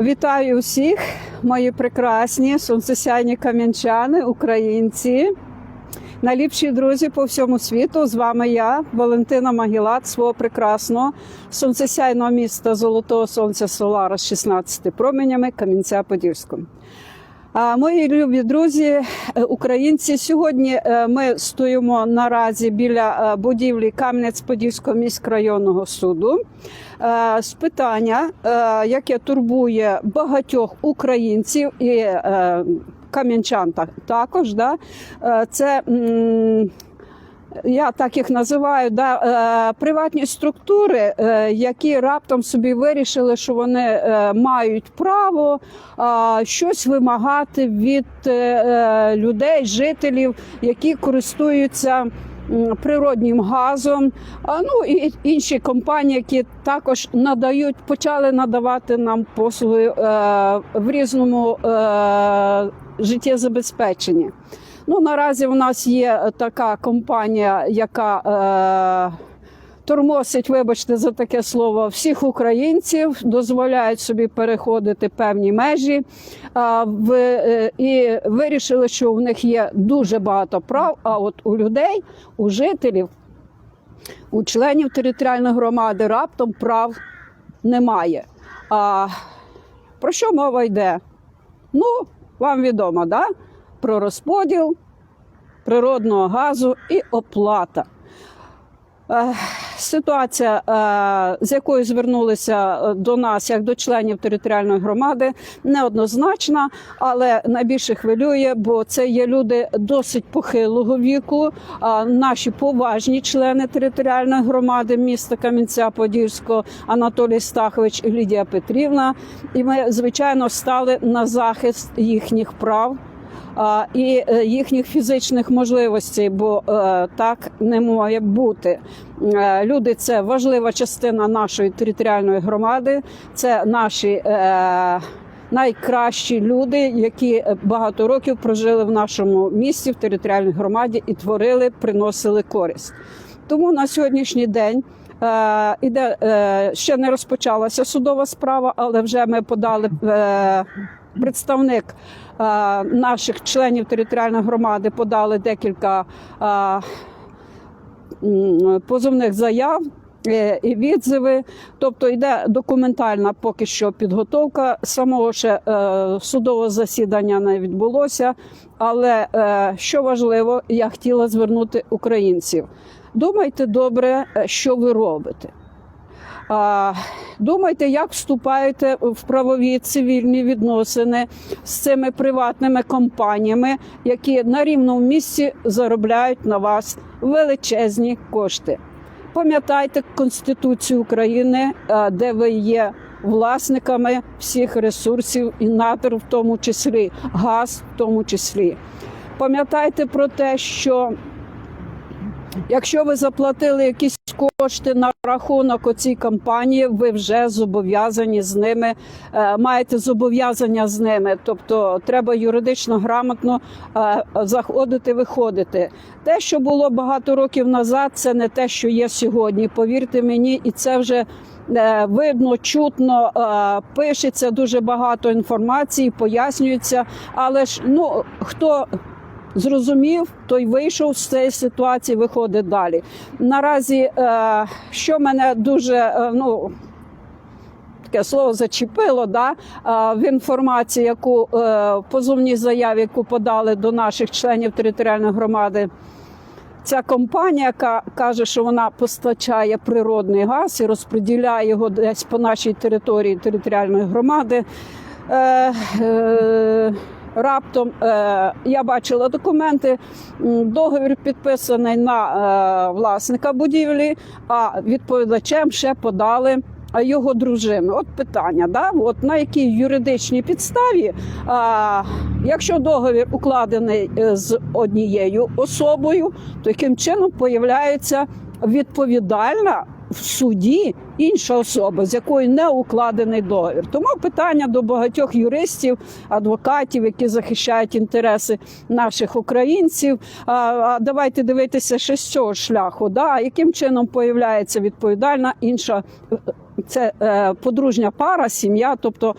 Вітаю усіх, мої прекрасні сонцесяйні кам'янчани, українці, найліпші друзі по всьому світу. З вами я, Валентина Магілат, свого прекрасного сонцесяйного міста Золотого Сонця Солара з 16 променями Кам'янця-Подільського. А, Мої любі друзі, е, українці, сьогодні е, ми стоїмо наразі біля е, будівлі Кам'янець-Подільського міськрайонного суду з питання, яке турбує багатьох українців і кам'янчан також. Да? Це я так їх називаю, да, е, приватні структури, е, які раптом собі вирішили, що вони е, мають право щось вимагати від людей, жителів, які користуються. Природнім газом, а ну і інші компанії, які також надають, почали надавати нам послуги е, в різному е, життєзабезпеченні. Ну, наразі у нас є така компанія, яка е, тормосить, вибачте за таке слово, всіх українців, дозволяють собі переходити певні межі. А, в, е, і вирішили, що в них є дуже багато прав. А от у людей, у жителів, у членів територіальної громади раптом прав немає. А про що мова йде? Ну, вам відомо, да? Про розподіл природного газу і оплата. Е, Ситуація, е, з якою звернулися е, до нас, як до членів територіальної громади, неоднозначна, але найбільше хвилює, бо це є люди досить похилого віку, наші поважні члени територіальної громади міста Кам'янця-Подільського Анатолій Стахович і Лідія Петрівна. І ми, звичайно, стали на захист їхніх прав і е, їхніх фізичних можливостей, бо е, так не має бути. Е, Люди це важлива частина нашої територіальної громади, це наші. Найкращі люди, які багато років прожили в нашому місті, в територіальній громаді і творили, приносили користь. Тому на сьогоднішній день іде ще не розпочалася судова справа, але вже ми подали представник е, наших членів територіальної громади подали декілька е, позовних заяв. е, І відзиви, тобто йде документальна поки що підготовка. Самого ще е, судового засідання не відбулося. Але е, що важливо, я хотіла звернути українців. Думайте добре, що ви робите. Думайте, як вступаєте в правові цивільні відносини з цими приватними компаніями, які на рівному місці заробляють на вас величезні кошти. Пам'ятайте Конституцію України, е, де ви є власниками всіх ресурсів і надр, в тому числі газ, в тому числі. Пам'ятайте про те, що Якщо ви заплатили якісь кошти на рахунок оцій компанії, ви вже зобов'язані з ними, е, маєте зобов'язання з ними. Тобто треба юридично грамотно е, заходити, виходити. Те, що було багато років назад, це не те, що є сьогодні. Повірте мені, і це вже. е, Видно, чутно пишеться дуже багато інформації, пояснюється. Але ж ну хто зрозумів, той вийшов з цієї ситуації, виходить далі. Наразі, е, що мене дуже е, ну. Таке слово зачепило да, е, в інформації, яку в позовній заяві, яку подали до наших членів територіальної громади. Ця компанія, яка каже, що вона постачає природний газ і розподіляє його десь по нашій території територіальної громади. Раптом е, я бачила документи. Договір підписаний на е, власника будівлі, а відповідачем ще подали е, його дружину. От питання, да? От на якій юридичній підставі, а, якщо договір укладений е, з однією особою, то яким чином появляється відповідальна в суді інша особа, з якою не укладений договір. Тому питання до багатьох юристів, адвокатів, які захищають інтереси наших українців. А, а давайте дивитися ще з цього шляху. Да? Яким чином появляється відповідальна інша це е, подружня пара, сім'я, тобто е,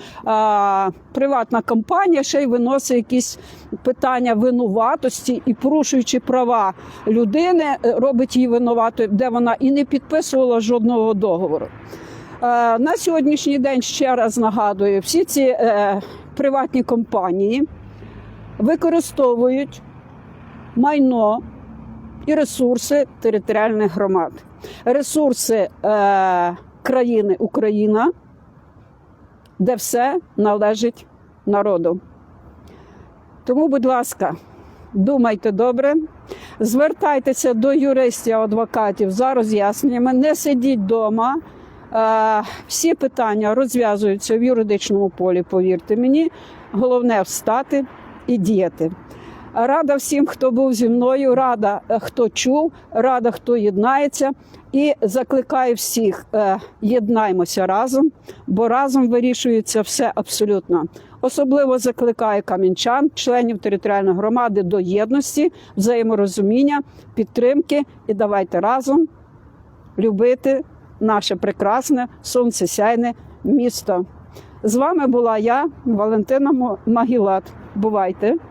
приватна компанія ще й виносить якісь питання винуватості і порушуючи права людини, е, робить її винуватою, де вона і не підписувала жодного договору. Е, на сьогоднішній день ще раз нагадую, всі ці е, приватні компанії використовують майно і ресурси територіальних громад, ресурси країни Україна, де все належить народу. Тому, будь ласка, думайте добре, звертайтеся до юристів, адвокатів за роз'ясненнями, не сидіть вдома. Е, Всі питання розв'язуються в юридичному полі, повірте мені. Головне встати і діяти. Рада всім, хто був зі мною, рада, е, хто чув, рада, хто єднається. І закликаю всіх, е, єднаймося разом, бо разом вирішується все абсолютно. Особливо закликаю камінчан, членів територіальної громади до єдності, взаєморозуміння, підтримки. І давайте разом любити наше прекрасне сонцесяйне місто. З вами була я, Валентина Магілат. Бувайте!